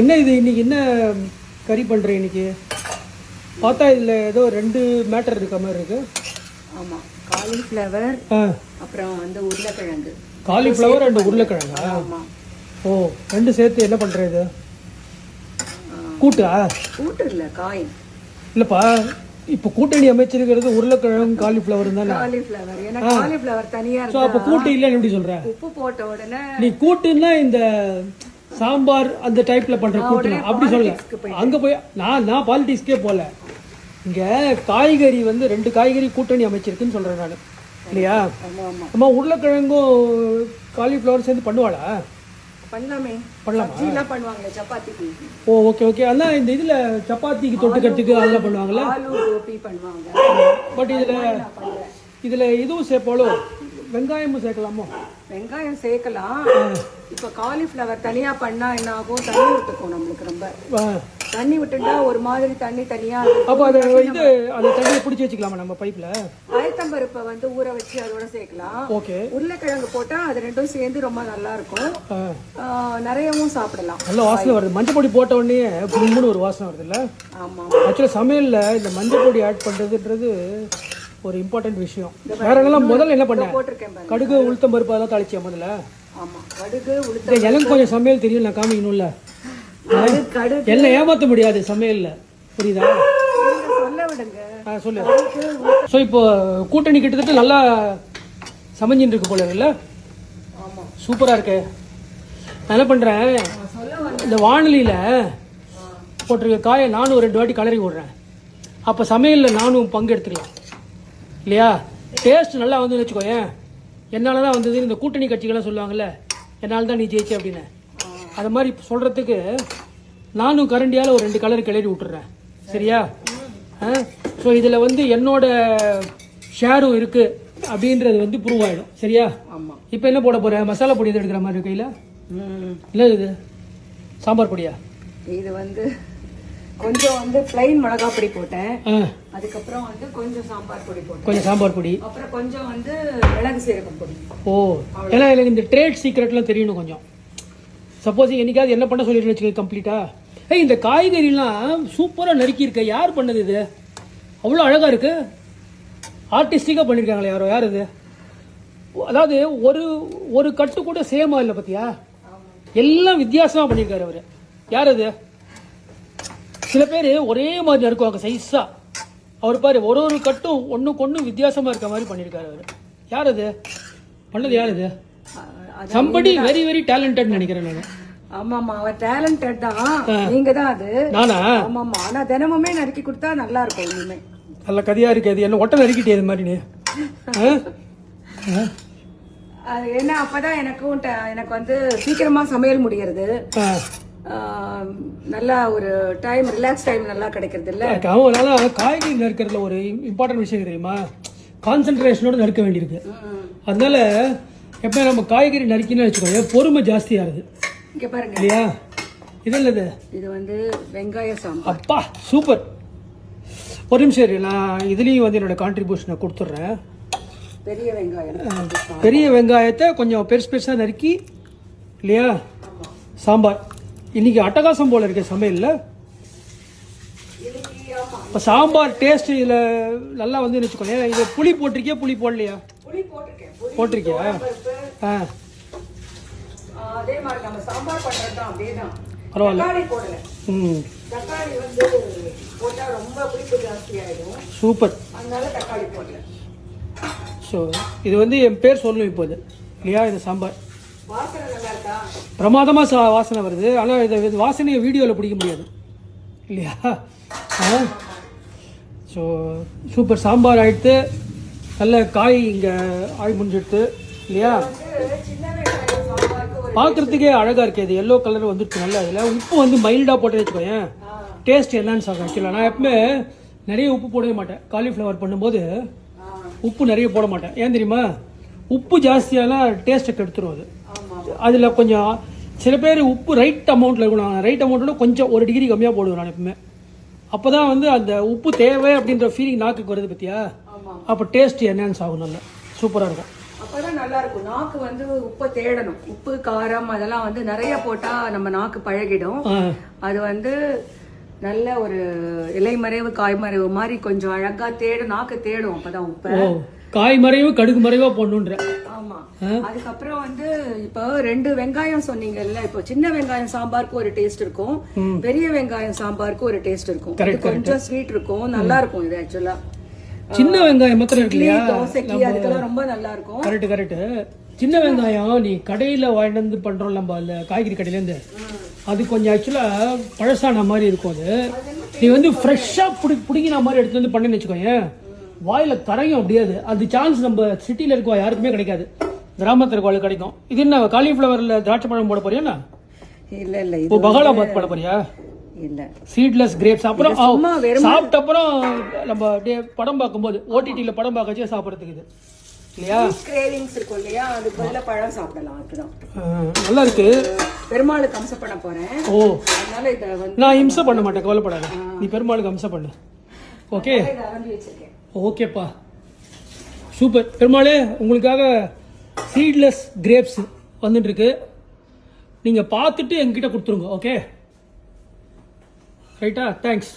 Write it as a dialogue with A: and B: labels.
A: என்ன இது இன்னைக்கு? என்ன கறி பண்ணுற இன்னைக்கு? பார்த்தா இதில் ஏதோ ரெண்டு மேட்டர் இருக்க மாதிரி இருக்கு.
B: ஆமாம் காலிஃப்ளவர் அப்புறம் வந்து உருளைக்கிழங்கு.
A: Cauliflower and உருளைக்கிழங்கா. ஓ ரெண்டு சேர்த்து என்ன பண்ணுறது கூட்டா?
B: கூட்டு இல்லை காய்.
A: இல்லைப்பா இப்போ கூட்டணி அமைச்சிருக்கிறது உருளைக்கிழங்கு காலிஃப்ளவர் தானே?
B: காலிஃப்ளவர் ஏன்னா காலிஃப்ளவர் தனியா
A: ஸோ அப்போ கூட்டு இல்லைன்னு எப்படி சொல்கிற
B: உப்பு போட்ட உடனே
A: நீ கூட்டுன்னா இந்த சாம்பார் அந்த டைப்ல பண்ற கூட்டு அப்படி சொல்ல அங்க போய் நான் நான் பாலிட்டிக்ஸ்க்கே போல. இங்க காய்கறி வந்து ரெண்டு காய்கறி கூட்டணி அமைச்சிருக்குன்னு சொல்றேன் நான். இல்லையா? அம்மா உருளைக்கிழங்கும் காலிஃப்ளவர் சேர்ந்து பண்ணுவாளா?
B: பண்ணலாமே.
A: பண்ணலாமா?
B: பண்ணுவாங்களே சப்பாத்திக்கு.
A: ஓ ஓகே ஓகே அதான் இந்த இதுல சப்பாத்திக்கு தொட்டுக்கிறதுக்கு அதெல்லாம் பண்ணுவாங்கல்ல?
B: ஆலு கோபி பண்ணுவாங்க.
A: பட் இதுல இதுல இதுவும் சேர்ப்பாலோ வெங்காயமும் சேர்க்கலாமோ?
B: வெங்காயம் சேர்க்கலாம். இப்போ காலிஃப்ளவர் தனியா பண்ணா என்ன ஆகும் தண்ணி விட்டுக்கும் நம்மளுக்கு ரொம்ப. தண்ணி விட்டுட்டா ஒரு மாதிரி தண்ணி தனியா.
A: அப்போ அதை இது அந்த தண்ணியை பிடிச்சி வச்சுக்கலாமா நம்ம பைப்ல?
B: பயத்தம்பருப்பை வந்து ஊற வச்சு அதோட சேர்க்கலாம்.
A: ஓகே.
B: உருளைக்கிழங்கு போட்டா அது ரெண்டும் சேர்ந்து ரொம்ப நல்லா இருக்கும். நிறையவும் சாப்பிடலாம்.
A: நல்ல வாசனை வருது. மஞ்சள் பொடி போட்ட உடனே ஒரு வாசனை வருது இல்ல
B: ஆமா
A: ஆக்சுவலாக சமையலில் இந்த மஞ்சள் பொடி ஆட் பண்ணுறதுன்றது ஒரு இம்பார்ட்டன்ட் விஷயம். வேற என்னெல்லாம் முதல்ல என்ன பண்ணேன் கடுகு உளுத்தம் பருப்பு அதெல்லாம் தாளிச்சியா முதல்ல?
B: ஆமா. கடுகு உளுத்த
A: இந்த எனக்கு கொஞ்சம் சமையல் தெரியும் நான் காமிக்கணும்ல. என்ன ஏமாற்ற முடியாது சமையலில். புரியுதா?
B: சொல்ல விடுங்க.
A: ஆ சொல்லு. ஸோ இப்போ கூட்டணி கிட்டத்தட்ட நல்லா சமைஞ்சின்னு இருக்கு போல இல்லை சூப்பராக இருக்கு. நான் என்ன பண்ணுறேன் இந்த வானொலியில் போட்டிருக்க காயை நானும் ஒரு ரெண்டு வாட்டி கலரி விடுறேன். அப்போ சமையலில் நானும் பங்கு எடுத்துக்கலாம் இல்லையா? டேஸ்ட் நல்லா வந்து வச்சுக்கோயேன். என்னால் தான் வந்தது? இந்த கூட்டணி கட்சிகள்லாம் சொல்லுவாங்கல்ல என்னால் தான் நீ ஜெயிச்ச அப்படின்னு. அது மாதிரி சொல்கிறதுக்கு நானும் கரண்டியால் ஒரு ரெண்டு கலர் கிளறி விட்டுறேன். சரியா? ஸோ இதில் வந்து என்னோட ஷேரும் இருக்குது அப்படின்றது வந்து ப்ரூவ் ஆகிடும் சரியா?
B: ஆமா.
A: இப்போ என்ன போட போகிறேன் மசாலா பொடி எதுவும் எடுக்கிற மாதிரி கையில்
B: ம்.
A: இல்லை இது? சாம்பார் பொடியா?
B: இது வந்து கொஞ்சம் வந்து பிளைன் மிளகாய் பொடி போட்டேன். அதுக்கப்புறம் வந்து கொஞ்சம் சாம்பார் பொடி போட்டேன்.
A: கொஞ்சம் சாம்பார் பொடி.
B: அப்புறம் கொஞ்சம் வந்து மிளகு சீரகம் பொடி.
A: ஓ ஏன்னா எனக்கு இந்த ட்ரேட் சீக்ரெட்லாம் தெரியணும் கொஞ்சம். சப்போஸ் என்னைக்காவது என்ன பண்ண சொல்லிட்டு வச்சுக்க கம்ப்ளீட்டா ஏய் இந்த காய்கறிலாம் சூப்பராக நறுக்கியிருக்க. யார் பண்ணது இது? அவ்வளோ அழகாக இருக்கு. ஆர்டிஸ்டிக்காக பண்ணியிருக்காங்களே யாரோ யார் இது? அதாவது ஒரு ஒரு கட்டு கூட சேமா இல்லை பார்த்தியா எல்லாம் வித்தியாசமாக பண்ணியிருக்காரு அவர். யார் அது? சில பேர் ஒரே மாதிரி நறுக்குவாங்க சைஸா அவர் பாரு ஒரு ஒரு கட்டும் ஒன்றுக்கு ஒன்று வித்தியாசமாக இருக்க மாதிரி பண்ணியிருக்காரு அவர். யார் அது? பண்ணது யார் அது சம்படி வெரி வெரி டேலண்டட் நினைக்கிறேன் நான்.
B: ஆமாமா அவர் டேலண்டட் தான். நீங்க தான் அது.
A: நானா?
B: ஆமாமா ஆனா தினமுமே நறுக்கி கொடுத்தா நல்லா இருக்கும் இனிமே.
A: நல்ல கதையா இருக்கு அது. என்ன ஒட்ட நறுக்கிட்டே இது மாதிரி நீ?
B: என்ன அப்பதான் எனக்கும் எனக்கு வந்து சீக்கிரமா சமையல் முடியறது. நல்லா ஒரு டைம் ரிலாக்ஸ் டைம் நல்லா கிடைக்கிறது இல்ல
A: அதனால காய்கறி நறுக்கிறதுல ஒரு இம்பார்ட்டன்ட் விஷயம் தெரியுமா? கான்சென்ட்ரேஷனோட நறுக்க வேண்டியிருக்கு. அதனால எப்போ நம்ம காய்கறி நறுக்கின்னு வச்சுக்கோங்க பொறுமை ஜாஸ்தியாகுது
B: இங்க பாருங்க.
A: இல்லையா? இது இல்லது
B: இது வந்து வெங்காய சாம்பார்.
A: அப்பா சூப்பர். ஒரு நிமிஷம் இரு நான் இதுலேயும் வந்து என்னோட கான்ட்ரிபியூஷனை கொடுத்துட்றேன்.
B: பெரிய வெங்காயம்.
A: பெரிய வெங்காயத்தை கொஞ்சம் பெருசு பெருசாக நறுக்கி இல்லையா? சாம்பார். இன்னைக்கு அட்டகாசம் போல இருக்கு சமையலில். இப்போ சாம்பார் டேஸ்ட் இதில் நல்லா வந்து வச்சுக்கோங்க. இது புளி போட்டிருக்கியா புளி போடலையா? போட்டிருக்கியா? ஆ. பரவாயில்ல. ம். சூப்பர். ஸோ இது வந்து என் பேர் சொல்லணும் இப்போது. இல்லையா இது சாம்பார்? பிரமாதமாக சா வாசனை வருது. ஆனால் இதை இது வாசனையை வீடியோவில் பிடிக்க முடியாது. இல்லையா? ஆ. ஸோ சூப்பர் சாம்பார் ஆயிடுத்து நல்ல காய் இங்கே ஆய் முடிஞ்சிடுது இல்லையா? பார்க்குறதுக்கே அழகாக இருக்குது இது எல்லோ கலர் வந்துட்டு நல்லா. இதில் உப்பு வந்து மைல்டாக போட்டு வச்சுக்கோயேன். டேஸ்ட் என்னன்னு சார் ஆக்சுவலாக நான் எப்பவுமே நிறைய உப்பு போடவே மாட்டேன். காலிஃப்ளவர் பண்ணும்போது உப்பு நிறைய போட மாட்டேன். ஏன் தெரியுமா? உப்பு ஜாஸ்தியானா டேஸ்ட்டை கெடுத்துரும் அது. அதில் கொஞ்சம் சில பேர் உப்பு ரைட் அமௌண்ட்டில் இருக்கணும். நான் ரைட் அமௌண்ட்டோட கொஞ்சம் ஒரு டிகிரி கம்மியாக போடுவேன் நான் எப்பவுமே. அப்போ தான் வந்து அந்த உப்பு தேவை அப்படின்ற ஃபீலிங் நாக்குக்கு வருது
B: ஆமா.
A: அப்போ டேஸ்ட் என்னன்னு ஆகும் நல்லா. சூப்பராக இருக்கும்.
B: அப்பதான் நல்லா இருக்கும். நாக்கு வந்து உப்பை தேடணும். உப்பு காரம் அதெல்லாம் வந்து நிறைய போட்டா நம்ம நாக்கு பழகிடும். அது வந்து நல்ல ஒரு இலைமறைவு காய்மறைவு மாதிரி கொஞ்சம் அழகா தேடும் நாக்கு தேடும் அப்பதான் உப்பை.
A: காய் மறைவு கடுகு மறைவா போடணுன்ற.
B: ஆமா. அதுக்கப்புறம் வந்து இப்போ ரெண்டு வெங்காயம் சொன்னீங்கல்ல இப்போ சின்ன வெங்காயம் சாம்பாருக்கு ஒரு டேஸ்ட் இருக்கும். பெரிய வெங்காயம் சாம்பாருக்கு ஒரு டேஸ்ட் இருக்கும். கொஞ்சம் ஸ்வீட் இருக்கும் நல்லா இருக்கும் இது ஆக்சுவலா
A: சின்ன வெங்காயம் மாத்திரம் இருக்கு இல்லையா
B: தோசைக்கு அதுக்கெல்லாம் ரொம்ப நல்லா இருக்கும்.
A: கரெக்ட் கரெக்ட் சின்ன வெங்காயம் நீ கடையில வாங்கிட்டு வந்து பண்றோம் நம்ம அந்த காய்கறி கடையில இருந்து அது கொஞ்சம் ஆக்சுவலா பழசான மாதிரி இருக்கும் அது. நீ வந்து ஃப்ரெஷ்ஷா புடி பிடிங்கின மாதிரி எடுத்து வந்து பண்ணி வச்சுக்கோயேன். வாயில கரையும் அப்படியாது அது. சான்ஸ் நம்ம சிட்டில இருக்கோ யாருக்குமே கிடைக்காது. கிராமத்துல இருக்கவங்களுக்கு கிடைக்கும். இது என்ன காலிஃப்ளவர்ல திராட்சை பழம் போட போறியா?
B: இல்ல இல்ல
A: இப்போ பகாலாபாத் போட போறியா?
B: இல்ல.
A: சீட்லெஸ் கிரேப்ஸ் அப்புறம் சாப்பிட்ட அப்புறம் நம்ம அப்படியே படம் பார்க்கும்போது ஓடிடியில் படம் பார்க்கச்சே சாப்பிட்றதுக்கு இது. இல்லையா?
B: கிரேவிங்ஸ் இருக்கும் இல்லையா? அது பதிலா பழம் சாப்பிடலாம் அதுதான்
A: நல்லா இருக்கு.
B: பெருமாளுக்கு அம்சம் பண்ண போறேன்.
A: ஓ.
B: அதனால இதை வந்து
A: நான் இம்சை பண்ண மாட்டேன் கவலைப்படாத. நீ பெருமாளுக்கு அம்சை பண்ணு. ஓகே.
B: வச்சிருக்கேன்.
A: ஓகேப்பா. சூப்பர். பெருமாளே உங்களுக்காக சீட்லெஸ் கிரேப்ஸ் வந்துட்டுருக்கு. நீங்கள் பார்த்துட்டு எங்ககிட்ட கொடுத்துருங்க ஓகே ரைட்டா தேங்க்ஸ்